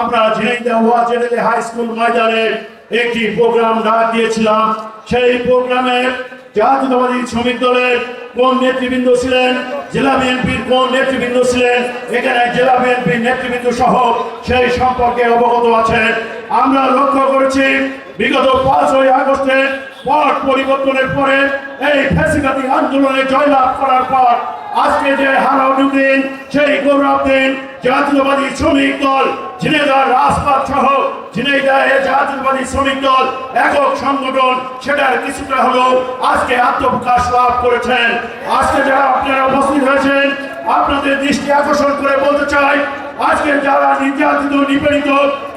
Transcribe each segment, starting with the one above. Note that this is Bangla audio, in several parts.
আমরা ঝিনাইদহ ওয়াজেডেলে হাই স্কুল ময়দানে একটি প্রোগ্রাম ডাক দিয়েছিলাম। সেই প্রোগ্রামে জাতীয়তাবাদী শ্রমিক দলের কোন নেতৃবৃন্দ ছিলেন, জেলা বিএনপির কোন নেতৃবৃন্দ ছিলেন, এখানে জেলা বিএনপির নেতৃবৃন্দ সহ সেই সম্পর্কে অবগত আছেন। আমরা লক্ষ্য করেছি, বিগত পাঁচই আগস্টে পট পরিবর্তনের পরে এই ফ্যাসিবাদী আন্দোলনে জয়লাভ করার পর আজকে যে হারানো দিন সেই গৌরব দিন জাতীয়বাদী শ্রমিক দল ঝিনেদার রাজপাত সহ ঝিনাইদহে জাতীয়বাদী শ্রমিক দল, একক সংগঠন, সেটার কিছুটা হলেও আজকে আত্মপ্রকাশ লাভ করেছেন। আজকে যারা আপনারা উপস্থিত হয়েছেন, আপনাদের দৃষ্টি আকর্ষণ করে বলতে চাই, আজকে যারা নির্যাতিত, নিপীড়িত,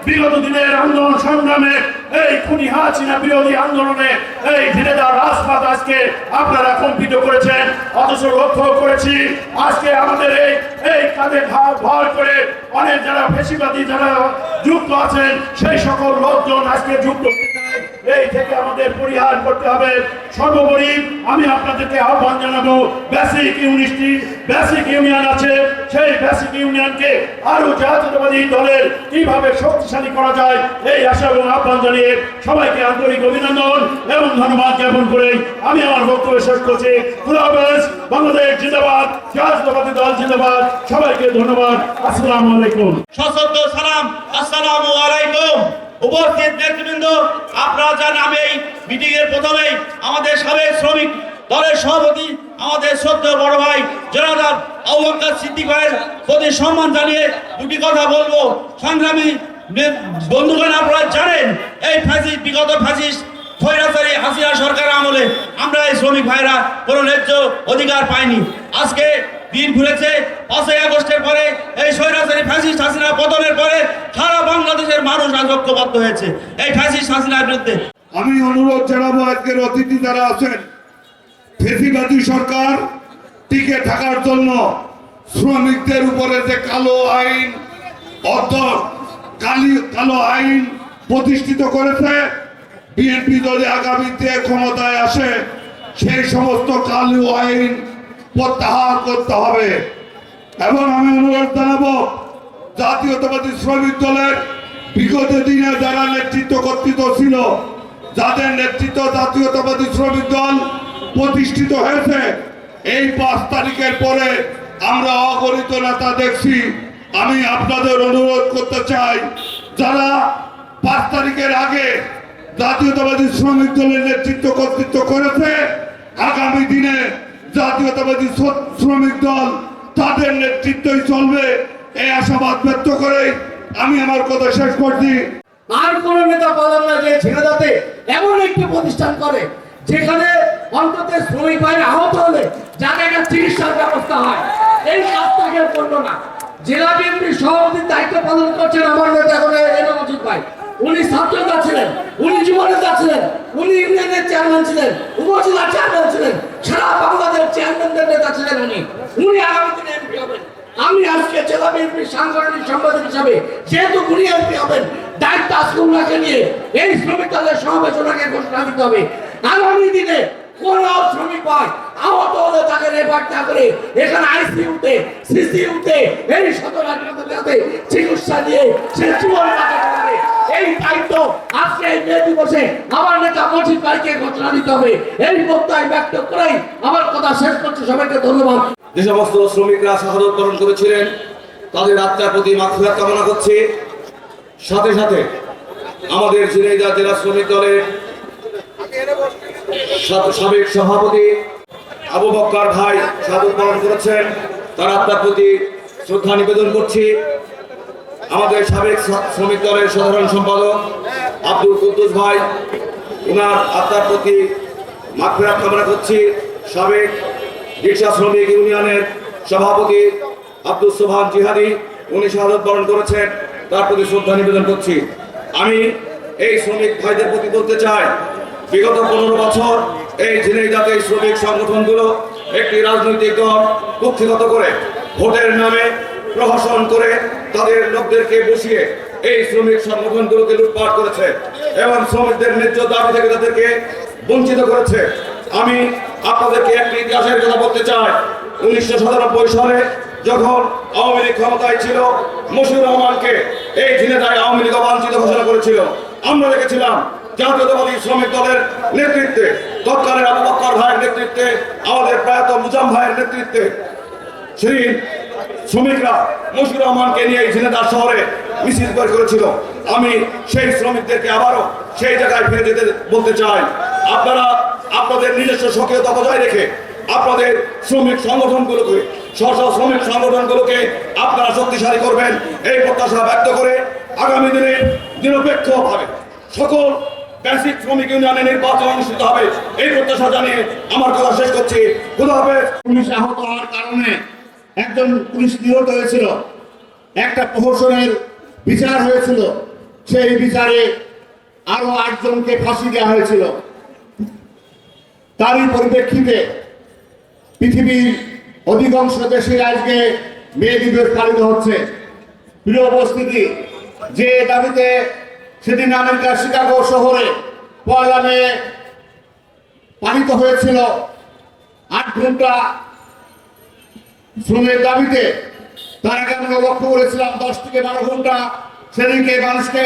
বিগত দিনের আন্দোলন সংগ্রামে, এই খুনি হাসিনা বিরোধী আন্দোলনে, এই ঝিনেদার রাজপাত আজকে আপনারা কম্পিত করেছেন, অথচ লক্ষ্য করেছি, আজকে আমাদের এই এই কাঁধে ভর করে অনেক যারা ফেসিবাদী, যারা যুক্ত আছেন, সেই সকল লোকজন আজকে যুক্ত এই থেকে আমাদের পরিহার করতে হবে। সর্বোপরি আমি আপনাদেরকে আহ্বান জানাব, বেসিক ইউনিটি, বেসিক ইউনিয়ন আছে। সেই বেসিক ইউনিয়নকে আরও জাতীয়তাবাদী দলের কীভাবে শক্তিশালী করা যায়, এই আশা এবং আহ্বান জানিয়ে সবাইকে আন্তরিক অভিনন্দন এবং ধন্যবাদ জ্ঞাপন করে আমি আমার বক্তব্য শেষ করছি। বাংলাদেশ জিন্দাবাদ, জাতীয়তাবাদী দল জিন্দাবাদ। সবাইকে ধন্যবাদ। আসসালামু আলাইকুম। সশস্ত্র সালাম, আসসালামু আলাইকুম। উপস্থিত নেতৃবৃন্দ, আপনারা জানেন আমি এই মিটিং এর প্রথমেই আমাদের সাবেক শ্রমিক দলের সভাপতি, আমাদের সদ্য বড় ভাই জনাদার আবুবকর সিদ্দিক ভাইয়ের প্রতি সম্মান জানিয়ে দুটি কথা বলব। সংগ্রামী বন্ধুগণ, আপনারা জানেন এই ফ্যাসিস বিগত ফ্যাসিস খৈরাচারী হাসিনা সরকার আমলে আমরা এই শ্রমিক ভাইরা কোনো ন্যায্য অধিকার পাইনি। আজকে দিন ঘুরেছে পাঁচই আগস্টের পরে এই স্বৈরাচারী ফ্যাসিস্ট হাসিনা পতনের পরে সারা বাংলাদেশের মানুষ আজ ঐক্যবদ্ধ হয়েছে। এই ফ্যাসিস্ট হাসিনার বিরুদ্ধে। আমি অনুরোধ জানাব আজকের অতিথি যারা আছেন, ফেসিবাদী সরকার টিকে থাকার জন্য শ্রমিকদের উপরে যে কালো আইন কালি, কালো আইন প্রতিষ্ঠিত করেছে, বিএনপি যদি আগামীতে ক্ষমতায় আসে, সেই সমস্ত কালো আইন প্রত্যাহার করতে হবে। এবং আমি অনুরোধ জানাব, জাতীয়তাবাদী শ্রমিক দলের বিগত দিনে যারা নেতৃত্ব কর্তৃত্ব ছিল, যাদের নেতৃত্ব জাতীয়তাবাদী শ্রমিক দল প্রতিষ্ঠিত হয়েছে, এই পাঁচ তারিখের পরে আমরা অগণিত নেতা দেখছি। আমি আপনাদের অনুরোধ করতে চাই, যারা পাঁচ তারিখের আগে জাতীয়তাবাদী শ্রমিক দলের নেতৃত্ব কর্তৃত্ব করেছে, আগামী দিনে জাতীয়তাবাদী শ্রমিক দল তাদের নেতৃত্বই চলবে। এই আশাবাদ ব্যক্ত করে আমি আমার কথা শেষ করছি। আর কোন নেতা পাবেন না যে ছেলেদাতে এমন একটি প্রতিষ্ঠান করে, যেখানে অন্তত শ্রমিক ভাইয়ের আহত হলে যাতে একটা চিকিৎসার ব্যবস্থা হয়। এই কাজটা কেউ করল না। জেলা বিএনপির সভাপতির দায়িত্ব পালন করছেন আমার নেতা এখন এনে মজিদ ভাই। উনি ছাত্রতা ছিলেন, উনি জীবনেতা ছিলেন, উনি ইউনিয়নের চেয়ারম্যান ছিলেন উপজেলার চেয়ারম্যান ছিলেন, সারা বাংলাদেশ চেয়ারম্যানদের নেতা ছিলেন উনি। উনি আগামী দিনে এমপি হবেন। আমি আজকে জেলা বিএনপির সাংগঠনিক সম্পাদক হিসাবে যেহেতু উনি এমপি হবেন, দায়িত্ব আজকে উনাকে নিয়ে এই শ্রমিক দলের সমাবেশ ওনাকে ঘোষণা দিতে হবে। আগামী দিনে কোন শ্রমিক পায় রেফার না এখানে আইসিইউতে সিসিইউতে এই সদর হাসপাতালে চিকিৎসা দিয়ে সে জীবন বাঁচাতে এই দায়িত্ব আজকে এই মে দিবসে আমার নেতা মজিদ ভাইকে ঘোষণা দিতে হবে। এই বক্তব্য ব্যক্ত করেই আমার কথা শেষ করছি। সবাইকে ধন্যবাদ। যে সমস্ত শ্রমিকরা শাহাদত বরণ করেছিলেন। তাদের আত্মার প্রতি মাফিরাত কামনা করছি। সাথে সাথে আমাদের জেলা শ্রমিক দলের সাবেক সভাপতি আবু বক্কর ভাই শাহাদত পালন করেছেন। তার আত্মার প্রতি শ্রদ্ধা নিবেদন করছি। আমাদের সাবেক শ্রমিক দলের সাধারণ সম্পাদক আব্দুল কুদ্দুস ভাই ওনার আত্মার প্রতি মাগফিরাত কামনা করছি। সাবেক রিক্সা শ্রমিক ইউনিয়নের সভাপতি আব্দুল সোহান জিহাদি, উনি শাহাদত বরণ করেছেন। তার প্রতি শ্রদ্ধা নিবেদন করছি। আমি এই শ্রমিক ভাইদের প্রতি বলতে চাই, বিগত পনেরো বছর এই ঝিনাইদাতে শ্রমিক সংগঠনগুলো একটি রাজনৈতিক দল কুক্ষিগত করে ভোটের নামে প্রহসন করে তাদের লোকদেরকে বসিয়ে এই শ্রমিক সংগঠনগুলোকে লুটপাট করেছে এবং শ্রমিকদের ন্যায্য দাবি থেকে তাদেরকে বঞ্চিত করেছে। আমি আপনাদেরকে একটি ইতিহাসের কথা বলতে চাই। উনিশশো সাতানব্বই সালে যখন আওয়ামী লীগ ক্ষমতায় ছিল, মুশিউর রহমানকে এই ঝিনেদায় আওয়ামী লীগ অবাঞ্ছিত ঘোষণা করেছিল। আমরা দেখেছিলাম জাতীয়তাবাদী শ্রমিক দলের নেতৃত্বে তৎকালীন আবু বক্কর ভাইয়ের নেতৃত্বে, আমাদের প্রয়াত মুজাম ভাইয়ের নেতৃত্বে শ্রী শ্রমিকরা মুশির রহমানকে নিয়ে ঝিনেদার শহরে মিছিল বের করেছিল। আমি সেই শ্রমিকদেরকে আবারও সেই জায়গায় ফিরে যেতে বলতে চাই। আপনারা আপনাদের নিজস্ব সক্রিয়তা বজায় রেখে আপনাদের শ্রমিক সংগঠনগুলোকে স্ব শ্রমিক সংগঠনগুলোকে আপনারা শক্তিশালী করবেন, এই প্রত্যাশা ব্যক্ত করে আগামী দিনে নিরপেক্ষভাবে সকল বেসিক শ্রমিক ইউনিয়নের নির্বাচন অনুষ্ঠিত হবে। এই প্রত্যাশা জানিয়ে আমার কথা শেষ করছি। খুদা হাফেজ। পুলিশ আহত হওয়ার কারণে একজন পুলিশ নিহত হয়েছিল। একটা প্রহসনের বিচার হয়েছিল। সেই বিচারে আরও আটজনকে ফাঁসি দেওয়া হয়েছিল। তারই পরিপ্রেক্ষিতে পৃথিবীর অধিকাংশ দেশে আজকে মে দিবস পালিত হচ্ছে। প্রিয় উপস্থিতি, যে দাবিতে সেদিন আমেরিকার শিকাগো শহরে পয়লা মে পালিত হয়েছিল আট ঘণ্টা শ্রমের দাবিতে। তার আগে আমরা লক্ষ্য করেছিলাম দশ থেকে বারো ঘণ্টা সেদিনকে মানুষকে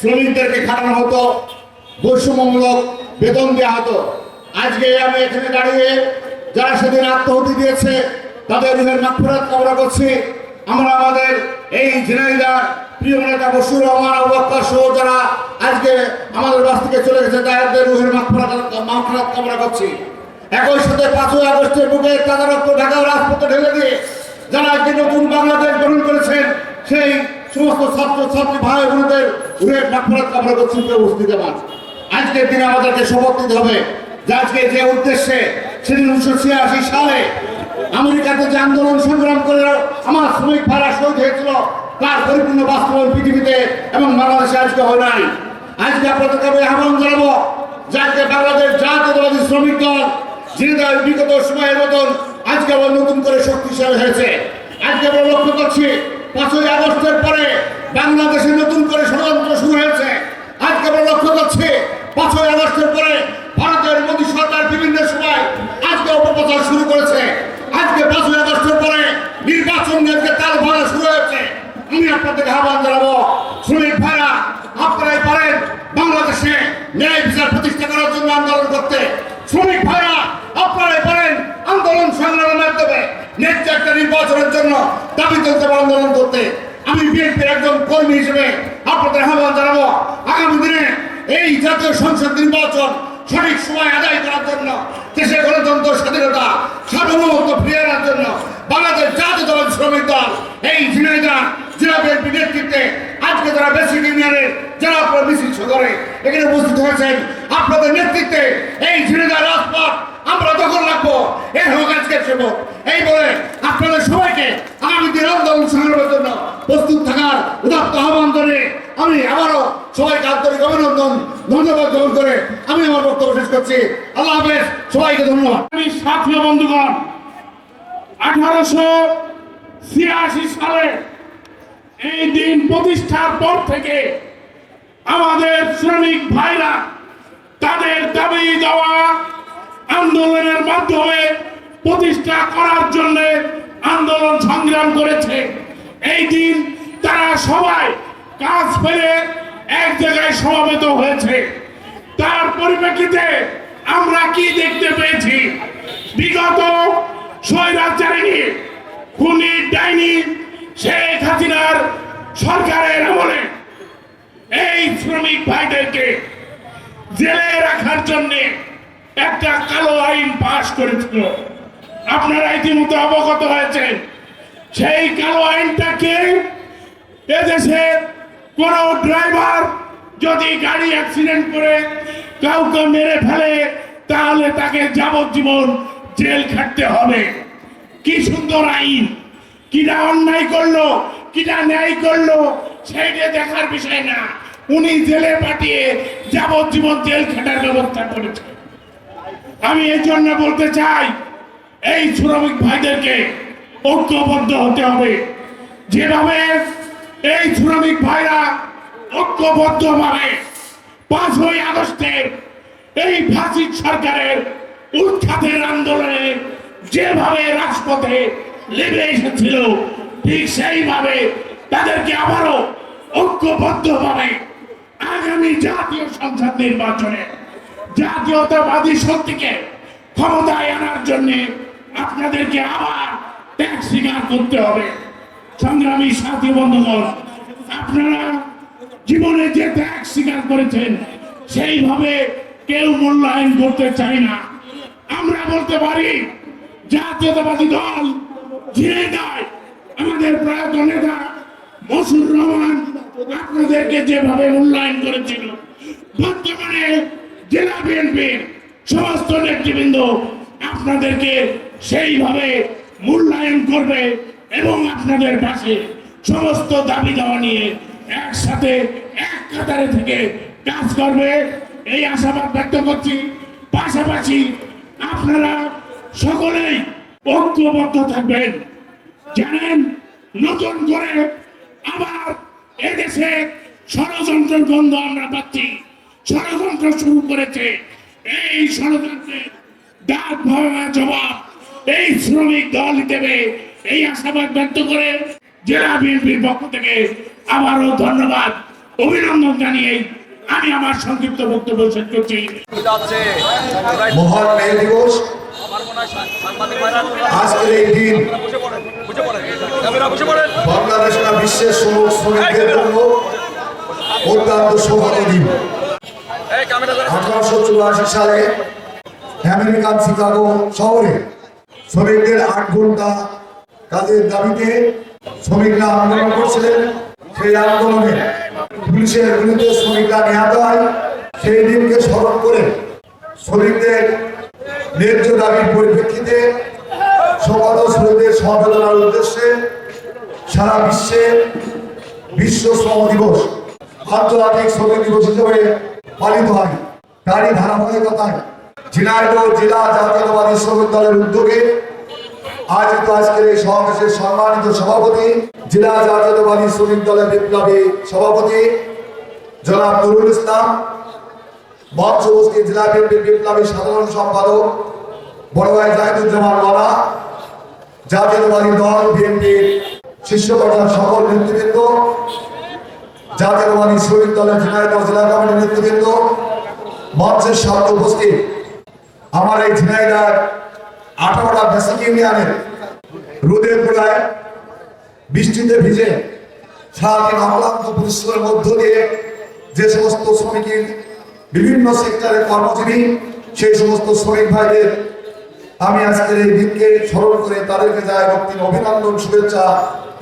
শ্রমিকদেরকে খাটানো হতো, বৈষম্যমূলক বেতন দেওয়া হতো। আজকে আমি এখানে দাঁড়িয়ে যারা সেদিন আত্মহতি দিয়েছে, তাদের রুহের মাগফিরাত কামনা করছি। আমরা আমাদের এই ঝিনাইদার প্রিয় নেতা বসুর রহমান, আবু সহ যারা আজকে আমাদের বাস থেকে চলে গেছে, তাদের রুহের মাগফিরাত কামনা করছি। একই সাথে পাঁচই আগস্টের বুকে রক্ত ঢাকা রাজপথে ঢেলে দিয়ে যারা আজকে নতুন বাংলাদেশ গ্রহণ করেছেন, সেই সমস্ত ছাত্র ছাত্রী ভাই বোনদের উড়ে মাফরাত কামনা করছেন কেউ উপস্থিত আমার আজকের দিনে আমাদেরকে শপথ নিতে হবে। যে আজকে যে উদ্দেশ্যে সেদিন উনিশশো ছিয়াশি সালে আমেরিকাতে যে আন্দোলন সংগ্রাম করে আমার শ্রমিক ভাড়া শহীদ হয়েছিল, তার পরিপূর্ণ বাস্তবায়ন পৃথিবীতে এবং বাংলাদেশে আজকে হয় নাই। আজকে আপনাদেরকে আমি আহ্বান জানাব যে আজকে বাংলাদেশ জাতীয়তাবাদী শ্রমিক দল যেটা বিগত সময়ের মতন আজকে আবার নতুন করে শক্তিশালী হয়েছে। আজকে আমরা লক্ষ্য করছি, পাঁচই আগস্টের পরে বাংলাদেশে নতুন করে ষড়যন্ত্র শুরু হয়েছে। আজকে আমরা লক্ষ্য করছি, পাঁচই আগস্টের পরে ভারতের মোদী সরকার বিভিন্ন সময় আজকে অপপ্রচার শুরু করেছে আজকে পাঁচই আগস্টের পরে আজকে তাল ভরা শুরু আমি আপনাদেরকে আহ্বান জানাব শ্রমিক ভাইরা আপনারাই পারেন বাংলাদেশে ন্যায় বিচার প্রতিষ্ঠা করার জন্য আন্দোলন করতে। শ্রমিক ভাইরা আপনারাই পারেন আন্দোলন সংগ্রামের মাধ্যমে ন্যায্য একটা নির্বাচনের জন্য দাবি তুলতে আন্দোলন করতে। আমি বিএনপির একজন কর্মী হিসেবে আপনাদের আহ্বান জানাব, আগামী দিনে এই জাতীয় সংসদ নির্বাচন সঠিক সময় আদায় করার জন্য দেশের গণতন্ত্র, স্বাধীনতা, সার্বভৌমত্ব ফিরিয়ে আনার জন্য বাংলাদেশ জাতীয় দল শ্রমিক দল এই ঝিনাইদা জেলা বিএনপি নেতৃত্বে আজকে যারা বেসিক ইউনিয়নের যারা আপনারা মিছিল করে এখানে উপস্থিত হয়েছেন আপনাদের নেতৃত্বে এই ঝিনাইদা রাজপথ আমরা দখল রাখব এই হোক আজকের সেবক এই বলে আপনাদের সবাইকে আগামী দিন আন্দোলন সংগ্রামের জন্য প্রস্তুত থাকার উদাত্ত আহ্বান জানিয়ে আমি আবারও সবাইকে আন্তরিক অভিনন্দন ধন্যবাদ গ্রহণ করে আমি আমার বক্তব্য শেষ করছি আল্লাহ হাফেজ সবাইকে ধন্যবাদ আমি সাথী বন্ধুগণ আঠারোশো ছিয়াশি সালে এই দিন প্রতিষ্ঠার পর থেকে আমাদের শ্রমিক ভাইরা তাদের দাবি দেওয়া আন্দোলনের মাধ্যমে প্রতিষ্ঠা করার জন্য আন্দোলন সংগ্রাম করেছে। এই দিন তারা সবাই কাজ ফেলে এক জায়গায় সমাবেত হয়েছে। তার পরিপ্রেক্ষিতে আমরা কি দেখতে পেয়েছি? বিগত স্বৈরাচারিণী খুনি ডাইনি শেখ হাসিনার সরকারের আমলে এই শ্রমিক ভাইদেরকে জেলে রাখার জন্য একটা কালো আইন পাশ করেছিল। আপনারা ইতিমধ্যে অবগত হয়েছেন। সেই কালো আইনটাকে এদেশে কোন ড্রাইভার যদি গাড়ি অ্যাক্সিডেন্ট করে কাউকে মেরে ফেলে, তাহলে তাকে যাবজ্জীবন জেল খাটতে হবে। কি সুন্দর আইন। কিরা অন্যায় করল কিরা ন্যায় করল, সেইটা দেখার বিষয় না। উনি জেলে পাঠিয়ে যাবজ্জীবন জেল খাটার ব্যবস্থা করেছে আমি এই জন্য বলতে চাই, এই শ্রমিক ভাইদেরকে ঐক্যবদ্ধ হতে হবে। যেভাবে এই শ্রমিক ভাইরা ঐক্যবদ্ধভাবে পাঁচই আগস্টের এই ফাঁসির সরকারের উৎখাতের আন্দোলনে যেভাবে রাজপথে লেগে এসেছিল, ঠিক সেইভাবে তাদেরকে আবারও ঐক্যবদ্ধভাবে আগামী জাতীয় সংসদ নির্বাচনে জাতীয়তাবাদী শক্তিকে ক্ষমতায় আনার জন্য আপনাদেরকে আবার ত্যাগ স্বীকার করতে হবে। সংগ্রামী সাথী বন্ধুগণ, আপনারা জীবনে যে ত্যাগ স্বীকার করেছেন, সেইভাবে কেউ মূল্যায়ন করতে চায় না। আমরা বলতে পারি, জাতীয়তাবাদী দল ঝিনাইদহ আমাদের প্রয়াত নেতা মসুর রহমান আপনাদেরকে যেভাবে মূল্যায়ন করেছিল, বর্তমানে জেলা বিএনপির সমস্ত নেতৃবৃন্দ আপনাদেরকে সেইভাবে মূল্যায়ন করবে এবং আপনাদের পাশে সমস্ত দাবি দাওয়া নিয়ে একসাথে এক কাতারে থেকে কাজ করবে। এই আশাবাদ ব্যক্ত করছি। পাশাপাশি আপনারা সকলেই ঐক্যবদ্ধ থাকবেন। জানেন, নতুন করে আবার এদেশে ষড়যন্ত্রের গন্ধ আমরা পাচ্ছি। ষড়যন্ত্র শুরু করেছে। এই ষড়যন্ত্রের ডাক ভাঙা জবাব এই শ্রমিক দল দেবে এই আশাবাদ ব্যক্ত করে জেলা বিএনপির পক্ষ থেকে আবারও ধন্যবাদ, অভিনন্দন জানিয়ে আমি আমার সংক্ষিপ্ত বক্তব্য শেষ করছি। মহান মে দিবস। আজকের এই দিন বাংলাদেশ না বিশ্বের শ্রমিক শ্রমিকদের জন্য অত্যন্ত দিন আঠারোশো চুরাশি সালে আমেরিকান শিকাগো শহরে শ্রমিকদের আট ঘণ্টা কাজের দাবিতে শ্রমিকরা আন্দোলন করছিলেন। সেই আন্দোলনে পুলিশের বিরুদ্ধে শ্রমিকরা নিহত হয় সেই দিনকে স্মরণ করে শ্রমিকদের ন্যায্য দাবির পরিপ্রেক্ষিতে সকল শ্রমিকদের সমবেদনার উদ্দেশ্যে সারা বিশ্বে বিশ্ব শ্রম দিবস, আন্তর্জাতিক শ্রমিক দিবস হিসেবে পালিত হয়। তারই ধারাবাহিকতায় ঝিনাইদহ জেলা জাতীয়তাবাদী শ্রমিক দলের উদ্যোগে আয়োজিত আজকের এই সমাবেশের সম্মানিত সভাপতি, জেলা জাতীয়তাবাদী শ্রমিক দলের বিপ্লবী সভাপতি জনাব নুরুল ইসলাম, মঞ্চ উপস্থিত জেলা বিএনপির বিপ্লবী সাধারণ সম্পাদক বড় ভাই জাহিদুজ্জামান মালা জাতীয়তাবাদী দল বিএনপির শীর্ষ পর্যায়ের সকল নেতৃবৃন্দ, জাতীয়তাবাদী শ্রমিক দলের ঝিনাইদহ জেলা কমিটির নেতৃবৃন্দ, মঞ্চের সামনে উপস্থিত আমার এই ঝিনাইদার আঠারোটা বেসিক ইউনিয়নের রোদে পোড়ায় বৃষ্টিতে ভিজে সারাদিন অক্লান্ত পরিশ্রমের মধ্য দিয়ে যে সমস্ত শ্রমিকের বিভিন্ন সেক্টরের কর্মজীবী, সেই সমস্ত শ্রমিক ভাইদের আমি আজকের এই দিনকে স্মরণ করে তাদেরকে যায় রক্তিম অভিনন্দন, শুভেচ্ছা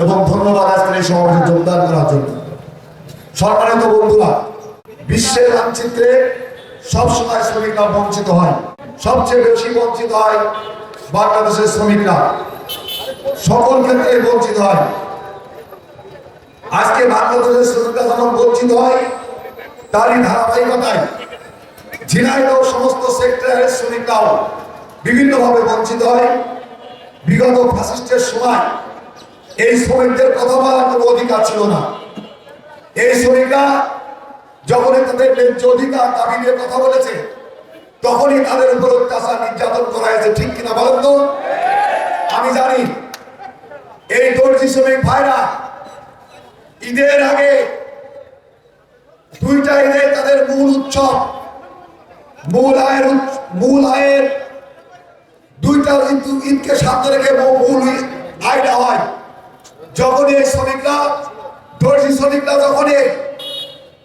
এবং ধন্যবাদ আজকের এই সমাবেশে যোগদান করার জন্য। সম্মানিত বন্ধুরা, বিশ্বের মানচিত্রে সবসময় শ্রমিকরা বঞ্চিত হয়। সবচেয়ে বেশি বঞ্চিত হয় বাংলাদেশের শ্রমিকরা। সকল ক্ষেত্রে বঞ্চিত হয়। আজকে বাংলাদেশের শ্রমিকরা যখন বঞ্চিত হয়, তারই ধারাবাহিকতায় ঝিনাইদহ সমস্ত সেক্টরের শ্রমিকরাও বিভিন্নভাবে বঞ্চিত হয়। বিগত ফ্যাসিস্টের সময় এই শ্রমিকদের কথা বলার কোনো অধিকার ছিল না। এই শ্রমিকরা যখনই তাদের ন্যায্য অধিকার দাবি নিয়ে কথা বলেছে তখনই তাদের উপর অত্যাচার নির্যাতন করা হয়েছে, ঠিক কিনা বলেন তো? আমি জানি, এই দর্জি শ্রমিক ভাইরা ঈদের আগে দুইটা ঈদে তাদের মূল উৎসব, মূল আয়ের মূল আয়ের দুইটা ঈদ- ঈদকে সামনে রেখে মূল আয়টা হয়। যখন এই শ্রমিকরা, দর্জি শ্রমিকরা যখন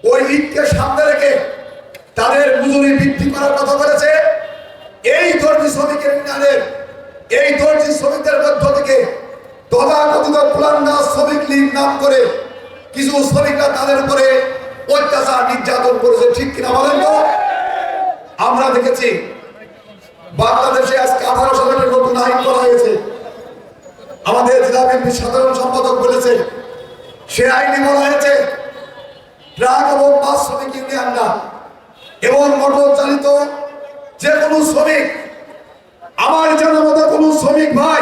ওই ঈদকে সামনে রেখে তাদের মজুরি বৃদ্ধি করার কথা বলেছে। এই দর্জি শ্রমিকের ইউনিয়নের এই দর্জি শ্রমিকদের মধ্য থেকে তথাকথিত কুলাঙ্গা শ্রমিক লীগ নাম করে কিছু শ্রমিকরা তাদের উপরে অত্যাচার নির্যাতন করেছে, ঠিক কিনা বলেন তো? আমরা দেখেছি বাংলাদেশে আজকে আঠারো সালের নতুন আইন করা হয়েছে। আমাদের জেলা বিএনপির সাধারণ সম্পাদক বলেছে, সে আইনে বলা হয়েছে, ট্রাক এবং বাস শ্রমিক ইউনিয়নরা এবং মোটর চালিত যে কোনো শ্রমিক, আমার জানার মতো কোনো শ্রমিক ভাই,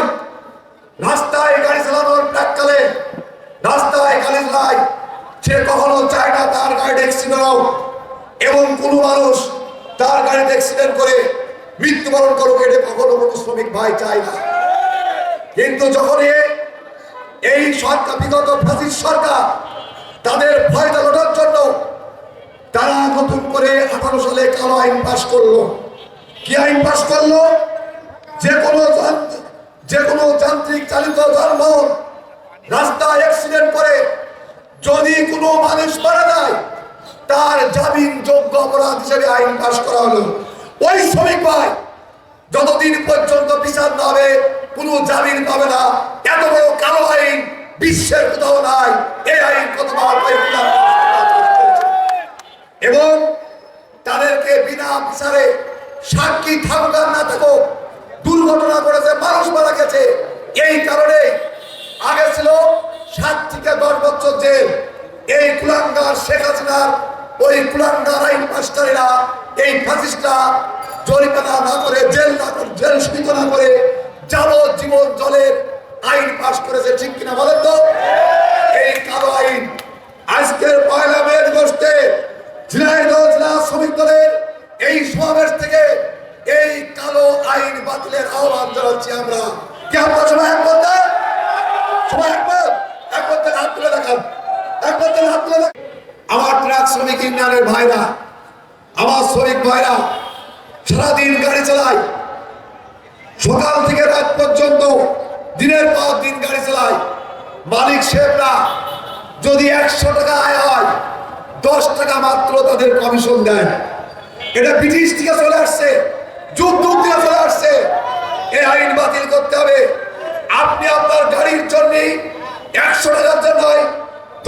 রাস্তায় গাড়ি চালানোর প্রাককালে, রাস্তায় গাড়ি চালায়, সে কখনো চায় না তার গাড়িতে অ্যাক্সিডেন্ট হোক। এবং কোনো মানুষ তার গাড়িতে অ্যাক্সিডেন্ট করে মৃত্যুবরণ করুক, এটা কখনো কোনো শ্রমিক ভাই চায় না। কিন্তু যখন এই সরকার, বিগত ফ্যাসিস্ট সরকার তাদের ফায়দা ওঠার জন্য তারা নতুন করে আঠারো সালে কালো আইন পাশ করল। কি আইন পাশ করল? যে কোনো যে কোনো যান্ত্রিক চালিত যানবাহন রাস্তায় অ্যাক্সিডেন্ট করে। যদি কোনো মানুষ মারা যায়, তার জামিন যোগ্য অপরাধ হিসেবে আইন পাশ করা হলো। ওই শ্রমিক ভাই যতদিন পর্যন্ত বিচার না হবে, কোনো জামিন পাবে না। এত বড় কালো আইন বিশ্বের কোথাও নাই। এই আইন পাইছিলাম এবং তাদেরকে বিনা বিচারে সাক্ষী থাকুক আর না থাকুক, দুর্ঘটনা করেছে মানুষ মারা গেছে। এই কারণে আগে ছিল সাত থেকে দশ বছর জেল। এই কুলাঙ্গার শেখ হাসিনার, ওই কুলাঙ্গার আইন মাস্টারেরা, এই ফাঁসিসটা জরিমানা না করে, জেল না করে, জেল সুবিধা না করে যাবজ্জীবন জলের আইন পাশ করেছে, ঠিক কিনা বলেন তো? এই কালো আইন আজকের পয়লা মে দিবসে ঝিনাইদহ শ্রমিক দলের এই সমাবেশ থেকে এই কালো আইন বাতিলের আহ্বান জানাচ্ছি আমরা। আমরা? সবাই একমত না? সবাই একমত একমত থেকে হাত তুলে দেখান। থেকে হাত তুলে দেখান। আমার ট্রাক শ্রমিক ইউনিয়নের ভাইরা, আমার শ্রমিক ভাইরা, সারাদিন গাড়ি চালায়। সকাল থেকে রাত পর্যন্ত, দিনের পর দিন গাড়ি চালায়। মালিক সাহেবরা, যদি একশো টাকা আয় হয় দশ টাকা মাত্র তাদের কমিশন দেয়। এটা ব্রিটিশ থেকে চলে আসছে যুগ থেকে চলে আসছে। এই আইন বাতিল করতে হবে। আপনি আপনার গাড়ির জন্য একশো টাকার জন্য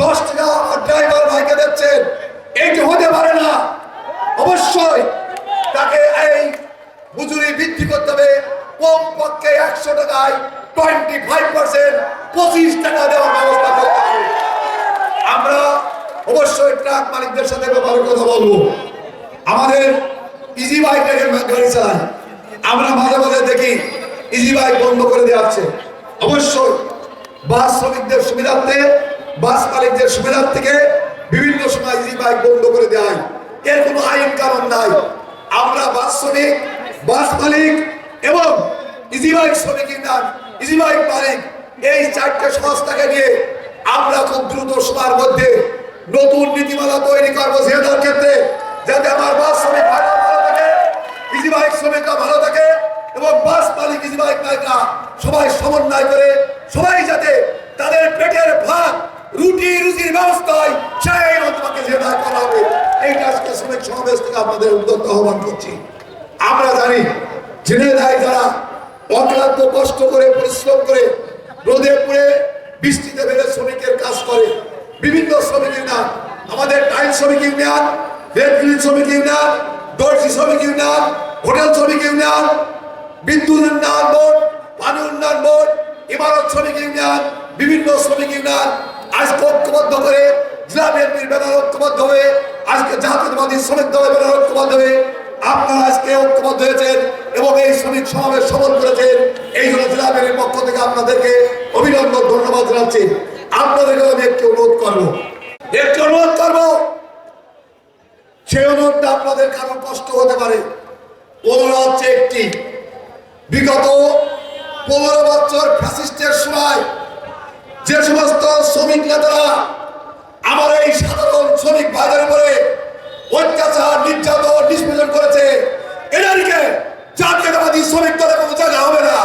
দশ টাকা আমার ড্রাইভার ভাইকে দিচ্ছেন। এইটা হতে পারে না। অবশ্যই তাকে এই মজুরি বৃদ্ধি করতে হবে। কম পক্ষে একশো টাকায় টোয়েন্টি ফাইভ পার্সেন্ট পঁচিশ টাকা দেওয়ার ব্যবস্থা করতে হবে। আমরা অবশ্যই ট্রাক মালিকদের সাথে ব্যাপারে কথা বলব। আমাদের ইজি বাইক গাড়ি চালাই আমরা মাঝে মাঝে দেখি ইজি বাইক বন্ধ করে দেওয়া হচ্ছে। অবশ্যই বাস শ্রমিকদের সুবিধার্থে, বাস মালিকদের সুবিধার থেকে বিভিন্ন সময় ইজি বাইক বন্ধ করে দেওয়া হয়। এর কোনো আইন কারণ নাই। আমরা বাস শ্রমিক, বাস মালিক এবং ইজি বাইক শ্রমিক ইউনিয়ন ইজি বাইক মালিক, এই চারটে সংস্থাকে নিয়ে আমরা খুব দ্রুত সময়ের মধ্যে নতুন নীতিমালা তৈরি করব সেটার ক্ষেত্রে, যাতে আমার বাস শ্রমিক ভালো থাকে ইজি বাইক শ্রমিকরা ভালো থাকে, এবং বাস মালিক ইজি বাইক মালিকরা সবাই সমন্বয় করে, সবাই যাতে তাদের পেটের ভাত, রুটি, রুজির ব্যবস্থা হয়, সেই তোমাকে যেটা করা হবে এইটা আজকে শ্রমিক সমাবেশ থেকে আপনাদের উদ্যোগ আহ্বান করছি। আমরা জানি জেনে দেয় যারা অক্লান্ত কষ্ট করে, পরিশ্রম করে, রোদে পুড়ে বৃষ্টিতে বেড়ে শ্রমিকের কাজ করে বিভিন্ন শ্রমিক ইউনিয়ন আমাদের টাইম শ্রমিক ইউনিয়ন রেড গ্রিন শ্রমিক ইউনিয়ন দর্জি শ্রমিক ইউনিয়ন হোটেল শ্রমিক ইউনিয়ন বিদ্যুৎ উন্নয়ন বোর্ড, পানি উন্নয়ন বোর্ড, ইমারত শ্রমিক ইউনিয়ন বিভিন্ন শ্রমিক ইউনিয়ন আজকে ঐক্যবদ্ধ করে জেলা বিএনপির ব্যানার ঐক্যবদ্ধ হয়ে আজকে জাতীয়তাবাদী শ্রমিক দলের ব্যানার ঐক্যবদ্ধ হয়ে আপনারা আজকে ঐক্যবদ্ধ হয়েছেন এবং এই শ্রমিক সমাবেশ সফল করেছেন। এই জন্য জেলা পক্ষ থেকে আপনাদেরকে অভিনন্দন, ধন্যবাদ জানাচ্ছি। আপনাদেরকে আমি একটি অনুরোধ করব। একটি অনুরোধ করব, সেই অনুরোধটা আপনাদের কারও কষ্ট হতে পারে। অনুরোধ হচ্ছে একটি। বিগত পনেরো বছর ফ্যাসিস্টের সময় যে সমস্ত শ্রমিক নেতারা আমার এই সাধারণ শ্রমিক ভাইদের উপরে অত্যাচার নির্যাতন নিষ্পেষণ করেছে এদেরকে জাতীয়তাবাদী শ্রমিক দলে কোনো জায়গা হবে না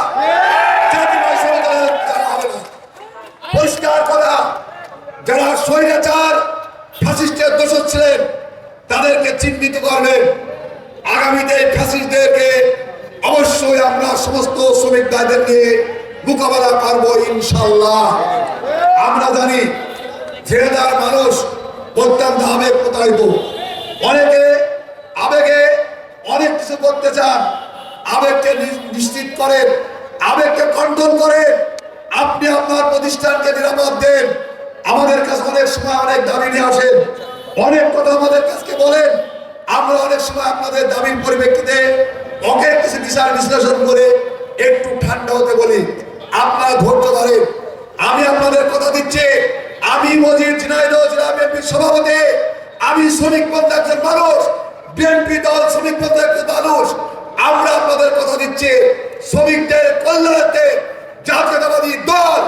জাতীয়বাদী শ্রমিক দলের জায়গা হবে না পরিষ্কার করা যারা স্বৈরাচার ফ্যাসিস্টের দোষক ছিলেন তাদেরকে চিহ্নিত করবেন আগামীতে ফ্যাসিস্টদেরকে অবশ্যই আমরা সমস্ত শ্রমিক ভাইদের নিয়ে মোকাবেলা করব ইনশাল্লাহ আমরা জানি জেলেদার মানুষ অত্যন্ত আবেগ প্রতারিত অনেকে আবেগে অনেক কিছু করতে চান আবেগকে নি- নিশ্চিত করেন আবেগকে কন্ট্রোল করেন আপনি আপনার প্রতিষ্ঠানকে নিরাপদ দেন আমাদের কাছে অনেক সময় অনেক দাবি নিয়ে আসেন অনেক কথা আমাদের কাছে বলেন। আমরা অনেক সময় আপনাদের দাবির পরিপ্রেক্ষিতে অনেক কিছু বিচার বিশ্লেষণ করে একটু ঠান্ডা হতে বলি। আপনারা ধৈর্য ধরেন। আমি আপনাদের কথা দিচ্ছি, আমি মজিদ ঝিনাইদহ জেলা বিএনপির সভাপতি, আমি শ্রমিক পন্থা মানুষ, বিএনপি দল শ্রমিক পন্থা মানুষ। আমরা আপনাদের কথা দিচ্ছি, শ্রমিকদের কল্যাণার্থে জাতীয়তাবাদী দল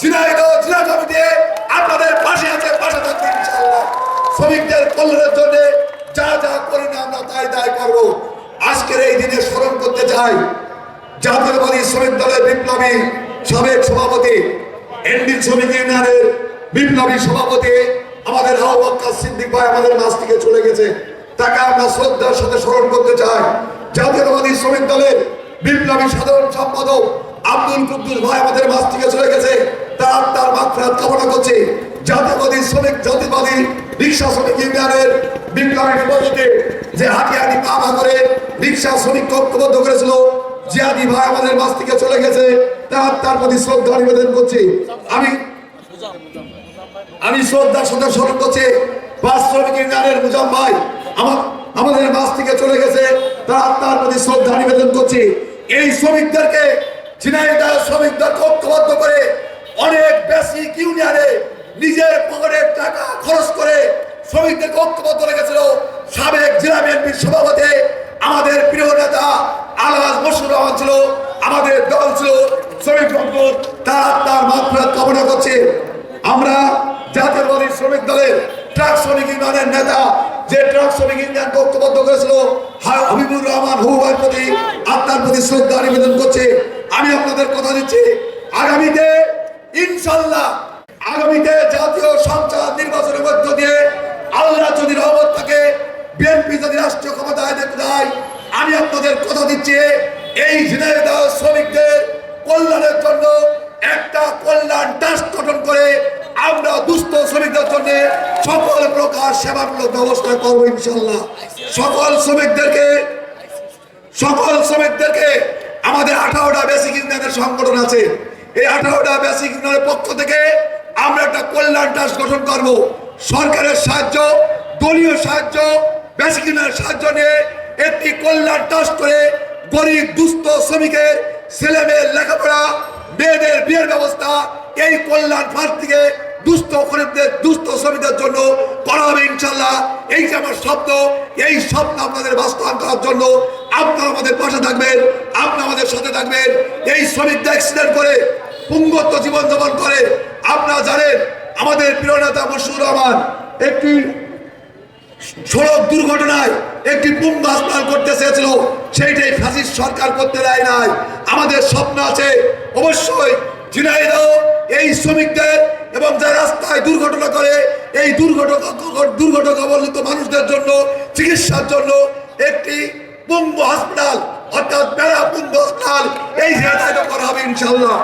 ঝিনাইদহ জেলা আপনাদের পাশে আছে, পাশে থাকবে ইনশাআল্লাহ। শ্রমিকদের কল্যাণের জন্য যা যা করে না আমরা তাই তাই করব। আজকের এই দিনে স্মরণ করতে চাই জাতীয়বাদী শ্রমিক দলের বিপ্লবী সাবেক সভাপতি, এনডি শ্রমিক ইউনিয়নের বিপ্লবী সভাপতি, আমাদের আহ্বাক্কার সিদ্দিক ভাই আমাদের মাছ থেকে চলে গেছে। তাকে আমরা শ্রদ্ধার সাথে স্মরণ করতে চাই। জাতীয়তাবাদী শ্রমিক দলের বিপ্লবী সাধারণ সম্পাদক আব্দুল কুদ্দুস ভাই আমাদের মাছ থেকে চলে গেছে। তার তার মাত্রাত কামনা করছে। জাতীয়বাদী শ্রমিক, জাতীয়বাদী রিক্সা শ্রমিক ইউনিয়নের বিপ্লবী সভাপতি যে হাতিয়ানি পামা করে রিক্সা শ্রমিক ঐক্যবদ্ধ করেছিল, জিয়াদি ভাই আমাদের মাছ থেকে চলে গেছে, তার তার প্রতি শ্রদ্ধা নিবেদন করছি। আমি আমি শ্রদ্ধার সাথে স্মরণ করছি, বাস শ্রমিক ইউনিয়নের মুজাম ভাই আমার, আমাদের মাছ থেকে চলে গেছে, তার আত্মার প্রতি শ্রদ্ধা নিবেদন করছি। এই শ্রমিকদেরকে, ঝিনাইদহ শ্রমিকদেরকে ঐক্যবদ্ধ করে অনেক বেসিক ইউনিয়নে নিজের পকেটের টাকা খরচ করে শ্রমিকদেরকে ঐক্যবদ্ধ রেখেছিল সাবেক জেলা বিএনপির সভাপতি, আমাদের প্রিয় নেতা আলহাজ মশুর রহমান ছিল, আমাদের দল ছিল শ্রমিক সংগঠন, তার তার মাত্রা কামনা করছে। আমরা জাতীয়বাদী শ্রমিক দলের ট্রাক শ্রমিক ইউনিয়নের নেতা, যে ট্রাক শ্রমিক ইউনিয়ন ঐক্যবদ্ধ করেছিল হাবিবুর রহমান হুবাইয়ের প্রতি আত্মার প্রতি শ্রদ্ধা নিবেদন করছে। আমি আপনাদের কথা দিচ্ছি, আগামীতে ইনশাল্লাহ আগামীতে জাতীয় সংসদ নির্বাচনের মধ্য দিয়ে আল্লাহ যদি রহমত থাকে, বিএনপি যদি রাষ্ট্রীয় ক্ষমতায় দেখতে যায়, আমি আপনাদের কথা দিচ্ছি, এই ঝিনাইদহ শ্রমিকদের কল্যাণের জন্য একটা কল্যাণ ট্রাস্ট গঠন করে আমরা দুস্থ শ্রমিকদের জন্য সকল প্রকার সেবামূলক ব্যবস্থা করব ইনশাল্লাহ সকল শ্রমিকদেরকে সকল শ্রমিকদেরকে আমাদের আঠারোটা বেসিক ইউনিয়নের সংগঠন আছে। এই আঠারোটা বেসিক ইউনিয়নের পক্ষ থেকে আমরা একটা কল্যাণ ট্রাস্ট গঠন করব। সরকারের সাহায্য, দলীয় সাহায্য বেসিক ইউনিয়নের সাহায্য নিয়ে একটি কল্যাণ ট্রাস্ট করে গরিব, দুস্থ শ্রমিকের ছেলে মেয়ের লেখাপড়া, মেয়েদের বিয়ের ব্যবস্থা এই কল্যাণ ফান্ড থেকে দুস্থ গরিবদের, দুস্থ শ্রমিকদের জন্য করা হবে ইনশাল্লাহ এই যে আমার শব্দ এই স্বপ্ন আপনাদের বাস্তবায়ন করার জন্য আপনারা আমাদের পাশে থাকবেন, আপনারা আমাদের সাথে থাকবেন। এই শ্রমিকদের অ্যাক্সিডেন্ট করে পুঙ্গত্ব জীবনযাপন করে আপনারা জানেন, আমাদের প্রিয় নেতা মশুর রহমান একটি সড়ক দুর্ঘটনায় একটি পুঙ্গ হাসপাতাল করতে চেয়েছিল। সেইটাই ফাঁসির সরকার করতে দেয় নাই। আমাদের স্বপ্ন আছে, অবশ্যই ঝিনাইদহ এই শ্রমিকদের এবং যারা রাস্তায় দুর্ঘটনা করে, এই দুর্ঘটনা দুর্ঘটনা কবলিত মানুষদের জন্য, চিকিৎসার জন্য একটি পুঙ্গ হাসপাতাল, অর্থাৎ বেড়া পুঙ্গ হাসপাতাল, এই জায়গায় করা হবে ইনশাল্লাহ